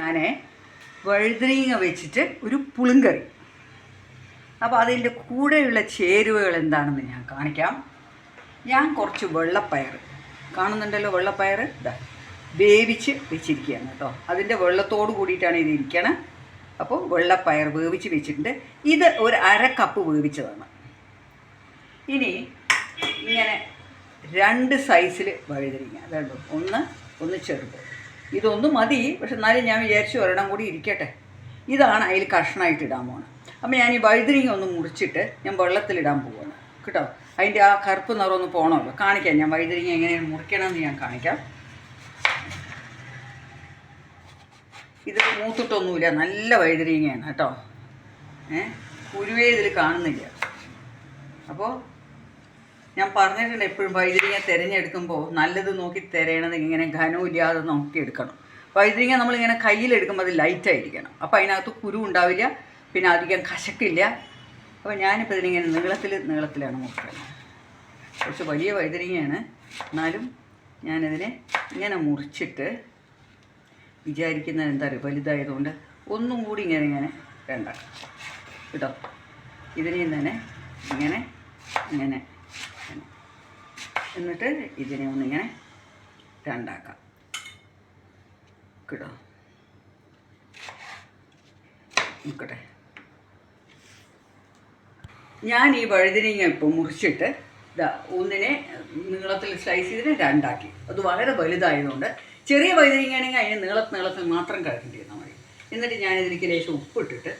ഞാൻ വഴുതനങ്ങ വെച്ചിട്ട് ഒരു പുളിങ്കറി. അപ്പോൾ അതിന്റെ കൂടെയുള്ള ചേരുവകൾ എന്താണെന്ന് ഞാൻ കാണിക്കാം. ഞാൻ കുറച്ച് വെള്ളപ്പയർ. കാണുന്നുണ്ടല്ലോ വെള്ളപ്പയർ? ഇതാ വേവിച്ച് വെച്ചിരിക്കുകയാണ് കേട്ടോ. അതിന്റെ വെള്ളത്തോട് കൂടിയിട്ടാണ് ഇത് ഇരിക്കണം. അപ്പോൾ വെള്ളപ്പയർ വേവിച്ച് വെച്ചിട്ടുണ്ട്. ഇത് ഒരു അര കപ്പ് വേവിച്ചതാണ്. ഇനി ഇങ്ങനെ രണ്ട് സൈസിൽ വഴുതരിങ്ങ അതുണ്ടോ ഒന്ന് ഒന്ന് ചെറുത്. ഇതൊന്ന് മതി. പക്ഷെ എന്നാലും ഞാൻ വിചാരിച്ചു ഒരെണ്ണം കൂടി ഇരിക്കട്ടെ. ഇതാണ് അതിൽ കഷ്ണമായിട്ട് ഇടാൻ പോകുന്നത് അപ്പം ഞാൻ ഈ വൈദ്യുതി ഒന്ന് മുറിച്ചിട്ട് ഞാൻ വെള്ളത്തിലിടാൻ പോവുകയാണ് കേട്ടോ? അതിന്റെ ആ കറുപ്പ് നിറം ഒന്ന് പോകണമല്ലോ കാണിക്കാം ഞാൻ വൈദ്യുതി എങ്ങനെയാണ് മുറിക്കണമെന്ന് ഞാൻ കാണിക്കാം. ഇത് മൂത്തിട്ടൊന്നുമില്ല. നല്ല വഴുതരിങ്ങയാണ് കേട്ടോ. ഏ? കുരുവേ ഇതിൽ കാണുന്നില്ല. അപ്പോൾ ഞാൻ പറഞ്ഞിട്ടുണ്ട് എപ്പോഴും വൈദ്യുതിങ്ങ തിരഞ്ഞെടുക്കുമ്പോൾ നല്ലത് നോക്കി തിരയണത് ഇങ്ങനെ ഘനമില്ലാതെ നോക്കി എടുക്കണം. വൈദ്യുതിങ്ങ നമ്മളിങ്ങനെ കയ്യിലെടുക്കുമ്പോൾ അത് ലൈറ്റായിരിക്കണം അപ്പോൾ അതിനകത്ത് കുരു ഉണ്ടാവില്ല പിന്നെ അധികം കശക്കില്ല. അപ്പോൾ ഞാനിപ്പോൾ ഇതിനിങ്ങനെ നീളത്തിൽ നീളത്തിലാണ് മുറിക്കുന്നത് കുറച്ച് വലിയ വൈദ്യുതിങ്ങയാണ് എന്നാലും ഞാനിതിനെ ഇങ്ങനെ മുറിച്ചിട്ട് വിചാരിക്കുന്നത് എന്താ പറയുക വലുതായതുകൊണ്ട് ഒന്നും കൂടി ഇങ്ങനെ ഇങ്ങനെ വേണ്ട. കേട്ടോ? ഇതിനെയും തന്നെ ഇങ്ങനെ ഇങ്ങനെ. എന്നിട്ട് ഇതിനെ ഒന്നിങ്ങനെ രണ്ടാക്കാം. കിട്ടോ നിൽക്കട്ടെ ഞാൻ ഈ വഴുതിനിങ്ങ ഇപ്പോൾ മുറിച്ചിട്ട് ഇതാ ഒന്നിനെ നീളത്തിൽ സ്ലൈസ് ചെയ്തിട്ട് രണ്ടാക്കി. അത് വളരെ വലുതായതുകൊണ്ട് ചെറിയ വഴുതിനിങ്ങയാണെങ്കിൽ അതിന് നീളത്തിൽ നീളത്തിൽ മാത്രം കഴിക്കേണ്ടി വന്നാൽ മതി. എന്നിട്ട് ഞാൻ ഇതിലേക്ക് ലേശം ഉപ്പിട്ടിട്ട്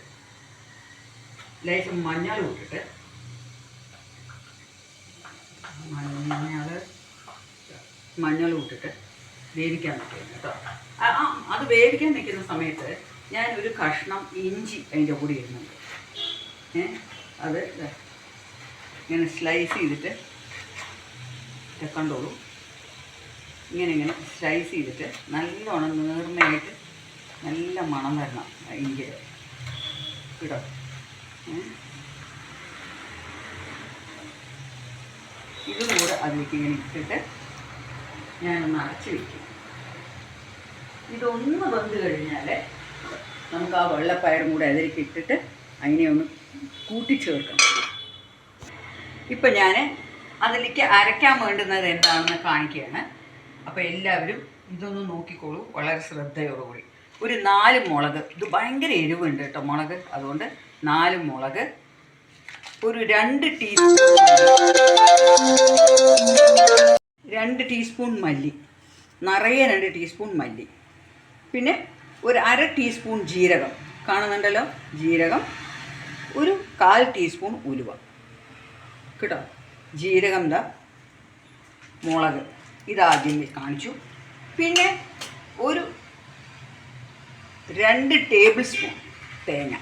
ലേശം മഞ്ഞളും ഇട്ടിട്ട് മഞ്ഞൾ മഞ്ഞളും ഇട്ടിട്ട് വേവിക്കാൻ നിൽക്കുന്നത് കേട്ടോ. അത് വേവിക്കാൻ നിൽക്കുന്ന സമയത്ത് ഞാൻ ഒരു കഷ്ണം ഇഞ്ചി അതിന്റെ കൂടി ഇടുന്നുണ്ട്. ഏ അത് ഇങ്ങനെ സ്ലൈസ് ചെയ്തിട്ട് വെക്കണ്ടോളൂ കണ്ടോളൂ. ഇങ്ങനെ ഇങ്ങനെ സ്ലൈസ് ചെയ്തിട്ട് നല്ലോണം നീർമയായിട്ട് നല്ല മണം വരണം ഇഞ്ചി ഇഞ്ചിയുടെ. കേട്ടോ ഇതും കൂടെ അതിലേക്ക് ഇങ്ങനെ ഇട്ടിട്ട് ഞാനൊന്ന് അടച്ച് വയ്ക്കും ഇതൊന്ന് വെന്ത് കഴിഞ്ഞാൽ നമുക്ക് ആ വെള്ളപ്പയറും കൂടെ അതിലേക്ക് ഇട്ടിട്ട് അതിനെ ഒന്ന് കൂട്ടിച്ചേർക്കണം. ഇപ്പം ഞാൻ അതിലേക്ക് അരയ്ക്കാൻ വേണ്ടുന്നത് എന്താണെന്ന് കാണിക്കുകയാണ്. അപ്പോൾ എല്ലാവരും ഇതൊന്ന് നോക്കിക്കോളൂ വളരെ ശ്രദ്ധയോടുകൂടി. ഒരു നാല് മുളക് ഇത് ഭയങ്കര എരിവുണ്ട് കേട്ടോ മുളക്. അതുകൊണ്ട് നാല് മുളക് ഒരു രണ്ട് ടീസ്പൂൺ രണ്ട് ടീസ്പൂൺ മല്ലി. നിറയെ രണ്ട് ടീസ്പൂൺ മല്ലി. പിന്നെ ഒരു അര ടീസ്പൂൺ ജീരകം. കാണുന്നുണ്ടല്ലോ? ജീരകം. ഒരു കാൽ ടീസ്പൂൺ ഉലുവ. കേട്ടോ? ജീരകം ദ. മുളക്. ഇതാദ്യം കാണിച്ചു. പിന്നെ ഒരു രണ്ട് ടേബിൾ സ്പൂൺ തേങ്ങ.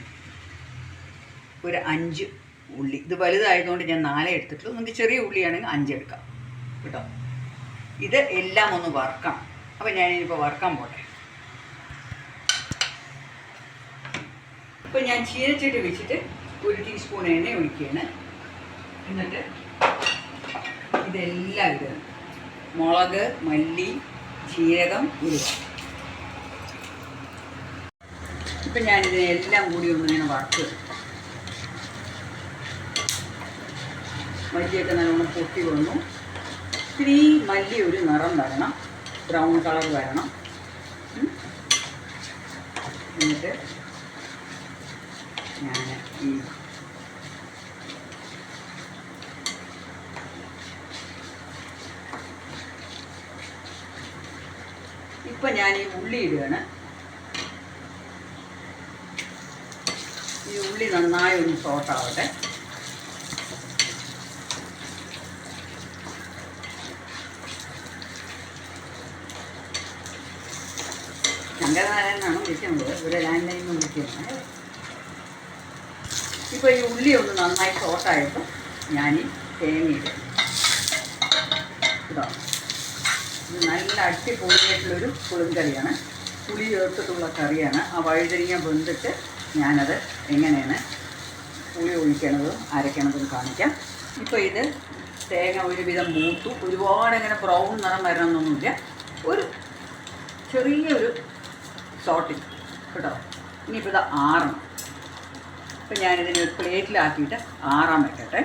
ഒരു അഞ്ച് ഉള്ളി. ഇത് വലുതായതുകൊണ്ട് ഞാൻ നാലേ എടുത്തിട്ടുള്ളൂ. നിങ്ങൾക്ക് ചെറിയ ഉള്ളിയാണെങ്കിൽ അഞ്ചെടുക്കാം കേട്ടോ? ഇത് എല്ലാം ഒന്ന് വറക്കണം. അപ്പം ഞാനിപ്പോൾ വറക്കാൻ പോട്ടെ. ഇപ്പം ഞാൻ ചീനച്ചട്ടി വെച്ചിട്ട് ഒരു ടീസ്പൂൺ എണ്ണ ഒഴിക്കുകയാണ്. എന്നിട്ട് ഇതെല്ലാം ഇത് മുളക് മല്ലി ജീരകം ഉലുവ. ഇപ്പം ഞാനിതിനെല്ലാം കൂടി ഒന്ന് ഇങ്ങനെ വറുത്ത് മല്ലിയൊക്കെ നല്ലോണം പൊട്ടി വന്നു. ഇത്തിരി മല്ലി ഒരു നിറം വരണം. ബ്രൗൺ കളർ വരണം. എന്നിട്ട് ഞാൻ ഈ ഇപ്പം ഞാൻ ഈ ഉള്ളി ഇടുകയാണ്. ഈ ഉള്ളി നന്നായി ഒന്ന് സോട്ടാവട്ടെ ശങ്കരനാരായണനാണ് വിളിക്കുന്നത്. ഇവിടെ ലാൻഡ് ലൈനിൽ വിളിക്കുന്നത് ഇപ്പോൾ ഈ ഉള്ളി ഒന്ന് നന്നായി സോട്ടായപ്പോൾ ഞാൻ തേങ്ങ ഇടും. ഇതാ. ഇത് നല്ല അടിപൊളിയായിട്ടുള്ളൊരു പുളിങ്കറിയാണ്. പുളി ചേർത്തിട്ടുള്ള കറിയാണ്. ആ വഴുതരിങ്ങ വെന്തിട്ട് ഞാനത് എങ്ങനെയാണ് പുളി ഒഴിക്കണതും അരയ്ക്കണതും കാണിക്കാം. ഇപ്പോൾ ഇത് തേങ്ങ ഒരുവിധം മൂത്തു. ഒരുപാട് അങ്ങനെ ബ്രൗൺ നിറം വരണമെന്നൊന്നുമില്ല. ഒരു ചെറിയൊരു സോട്ടിങ് കേട്ടോ? ഇനിയിപ്പോൾ ഇത് ആറണം അപ്പം ഞാനിതിനെ ഒരു പ്ലേറ്റിലാക്കിയിട്ട് ആറാൻ വെക്കട്ടെ.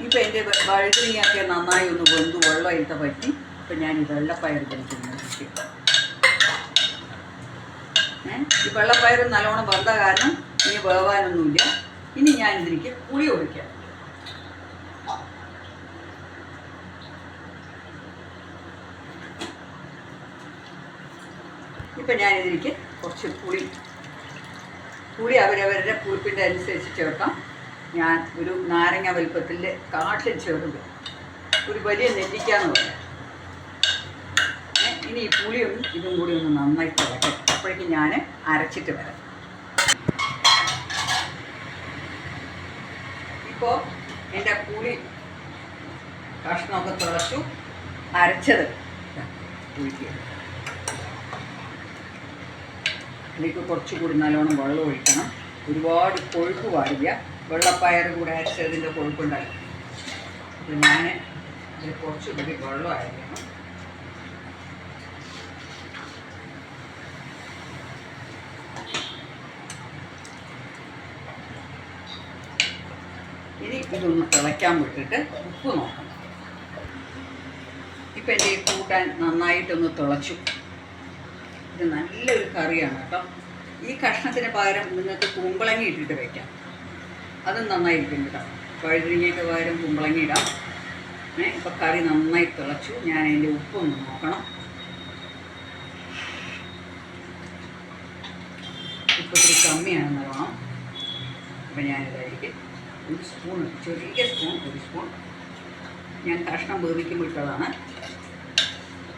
ഇപ്പം എന്റെ വഴുതിനിയൊക്കെ നന്നായി ഒന്ന് വെന്ത് വെള്ളം എടുത്ത പറ്റി ഇപ്പം ഞാൻ ഈ വെള്ളപ്പയർ കഴിക്കുന്നത് ഏ? ഈ വെള്ളപ്പയർ നല്ലോണം വെന്ത കാരണം ഇനി വേവാനൊന്നുമില്ല. ഇനി ഞാൻ ഇതിലേക്ക് പുളി ഒഴിക്കാം. ഇപ്പം ഞാൻ ഇതിലേക്ക് കുറച്ച് പുളി പുളി അവരവരുടെ പുളിപ്പിന്റെ അനുസരിച്ച് ചേർക്കാം. ഞാൻ ഒരു നാരങ്ങ വലുപ്പത്തിൽ കാട്ടിൽ ചേർക്കും ഒരു വലിയ നെല്ലിക്കാന്ന് പറയാം. ഇനി ഈ പുളിയും ഇതും കൂടി ഒന്ന് നന്നായി തിളക്കട്ടെ അപ്പോഴേക്കും ഞാൻ അരച്ചിട്ട് വരാം. ഇപ്പോൾ എന്റെ പുളി കഷ്ണമൊക്കെ തിളച്ചു. അരച്ചത്. ഇതാ, ഇതിലേക്ക് കുറച്ചുകൂടി നല്ലോണം വെള്ളം ഒഴിക്കണം. ഒരുപാട് കൊഴുപ്പ് പാടില്ല. വെള്ളപ്പയർ കൂടെ അരച്ചതിന്റെ കൊഴുപ്പുണ്ടായി അപ്പോൾ ഞാൻ ഇതിൽ കുറച്ചുകൂടി വെള്ളം അരക്കണം ഇനി ഇതൊന്ന് തിളയ്ക്കാൻ വിട്ടിട്ട് ഉപ്പ് നോക്കണം. ഇപ്പം എന്റെ കൂട്ടാൻ നന്നായിട്ടൊന്ന് തിളച്ചു. ഇത് നല്ലൊരു കറിയാണ് കേട്ടോ. ഈ കഷ്ണത്തിന് പകരം നിങ്ങൾക്ക് കുമ്പളങ്ങി ഇട്ടിട്ട് വയ്ക്കാം അതും നന്നായിരിക്കും കേട്ടോ. വഴുതിരിങ്ങയ്ക്ക് പകരം കുമ്പളങ്ങി ഇടാം. ഏ ഇപ്പം കറി നന്നായി തിളച്ചു. ഞാൻ അതിന്റെ ഉപ്പൊന്ന് നോക്കണം. ഉപ്പ് കമ്മിയാണെന്ന് വേണം. അപ്പം ഞാനിതായിരിക്കും. ഒരു സ്പൂൺ ചെറിയ സ്പൂൺ ഒരു സ്പൂൺ. ഞാൻ കഷ്ണം വേവിക്കുമ്പോൾ ഇട്ടതാണ്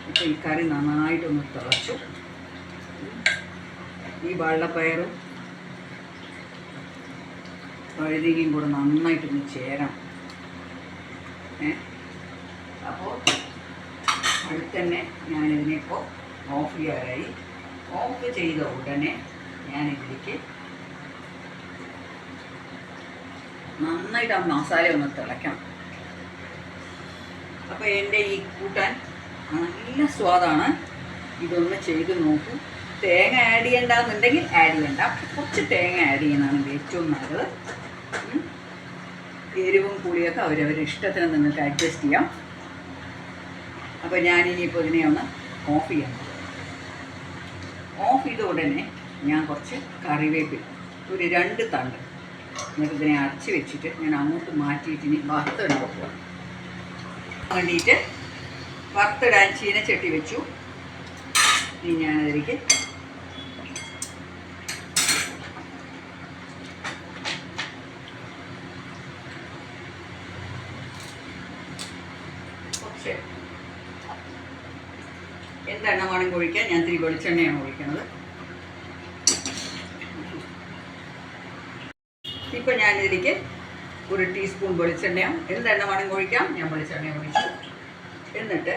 ഇപ്പോൾ ഈ കറി നന്നായിട്ടൊന്ന് തിളച്ചു. ഈ വള്ളപ്പയറും വഴുതികയും കൂടെ നന്നായിട്ടൊന്ന് ചേരണം. ഏ? അപ്പോൾ അടുത്തന്നെ ഞാനിതിനിപ്പോൾ ഓഫ് ചെയ്യാറായി. ഓഫ് ചെയ്ത ഉടനെ ഞാനിതിലേക്ക് നന്നായിട്ട് ആ മസാല ഒന്ന് തിളയ്ക്കണം. അപ്പോൾ എന്റെ ഈ കൂട്ടാൻ നല്ല സ്വാദാണ്. ഇതൊന്ന് ചെയ്ത് നോക്കൂ. തേങ്ങ ആഡ് ചെയ്യണ്ടെന്നുണ്ടെങ്കിൽ ആഡ് ചെയ്യണ്ട. കുറച്ച് തേങ്ങ ആഡ് ചെയ്യുന്നതാണ് ഏറ്റവും നല്ലത്. എരിവും പുളിയൊക്കെ അവരവരുടെ ഇഷ്ടത്തിന് നിങ്ങൾക്ക് അഡ്ജസ്റ്റ് ചെയ്യാം. അപ്പോൾ ഞാനിനിയിപ്പോൾ ഇതിനെ ഒന്ന് ഓഫ് ചെയ്യാം. ഓഫ് ചെയ്ത ഉടനെ ഞാൻ കുറച്ച് കറിവേപ്പില ഒരു രണ്ട് തണ്ട് എന്നിട്ട് ഇതിനെ അടച്ച് വെച്ചിട്ട് ഞാൻ അങ്ങോട്ട് മാറ്റിയിട്ട് ഇനി വറുത്തിടാൻ പോകുക വേണ്ടിയിട്ട് വറുത്തിടാൻ ചീനച്ചട്ടി വെച്ചു. ഇനി ഞാനതിലേക്ക് കുറച്ച് ഒഴിക്കാൻ ഞാൻ ഇത്തിരി വെളിച്ചെണ്ണയാണ് കുഴിക്കുന്നത് ഇപ്പം ഞാനിതിലേക്ക് ഒരു ടീസ്പൂൺ വെളിച്ചെണ്ണയാണ്. എന്തെണ്ണ വേണമെങ്കിൽ ഒഴിക്കാം ഞാൻ വെളിച്ചെണ്ണ ഒഴിച്ചു. എന്നിട്ട്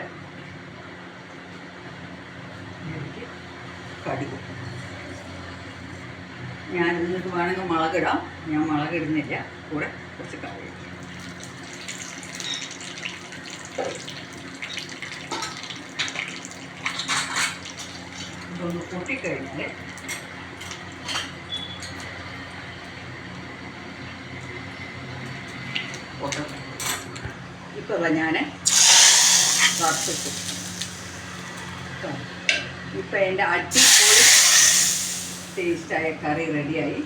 കടുക്. ഞാൻ നിങ്ങൾക്ക് വേണമെങ്കിൽ മുളകിടാം. ഞാൻ മുളകിടുന്നില്ല. കൂടെ കുറച്ച് കറി ഇതൊന്ന് പൊട്ടിക്കഴിഞ്ഞാൽ പൊട്ടട്ടെ ഇപ്പോൾ ഞാൻ ഇപ്പം എന്റെ അടിപൊളി ടേസ്റ്റായ കറി റെഡിയായി.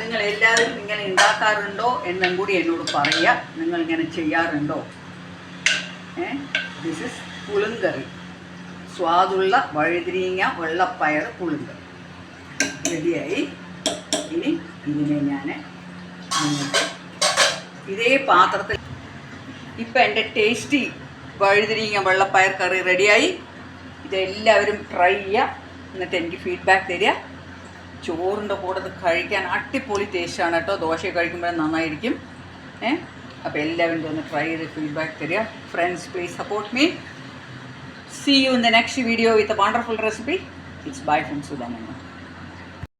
നിങ്ങൾ എല്ലാവരും ഇങ്ങനെ ഉണ്ടാക്കാറുണ്ടോ എന്നും കൂടി എന്നോട് പറയുക. നിങ്ങൾ ഇങ്ങനെ ചെയ്യാറുണ്ടോ? ഏ? ദിസ് ഇസ് പുളുങ്കറി സ്വാദുള്ള വഴുതിരിങ്ങ വെള്ളപ്പയർ പുളിങ്ക് റെഡിയായി. ഇനി ഇതിനെ ഞാൻ ഇതേ പാത്രത്തിൽ ഇപ്പം എന്റെ ടേസ്റ്റി വഴുതിരിങ്ങ വെള്ളപ്പയർ കറി റെഡിയായി. ഇതെല്ലാവരും ട്രൈ ചെയ്യുക എന്നിട്ട് എനിക്ക് ഫീഡ്ബാക്ക് തരിക. ചോറിന്റെ കൂടെ കഴിക്കാൻ അടിപൊളി ടേസ്റ്റാണ് കേട്ടോ. ദോശ കഴിക്കുമ്പോൾ നന്നായിരിക്കും. ഏ? അപ്പോൾ എല്ലാവരും ഒന്ന് ട്രൈ ചെയ്ത് ഫീഡ്ബാക്ക് തരിക. Friends please support me See you in the next video with a wonderful recipe. It's bye from Sudhamana.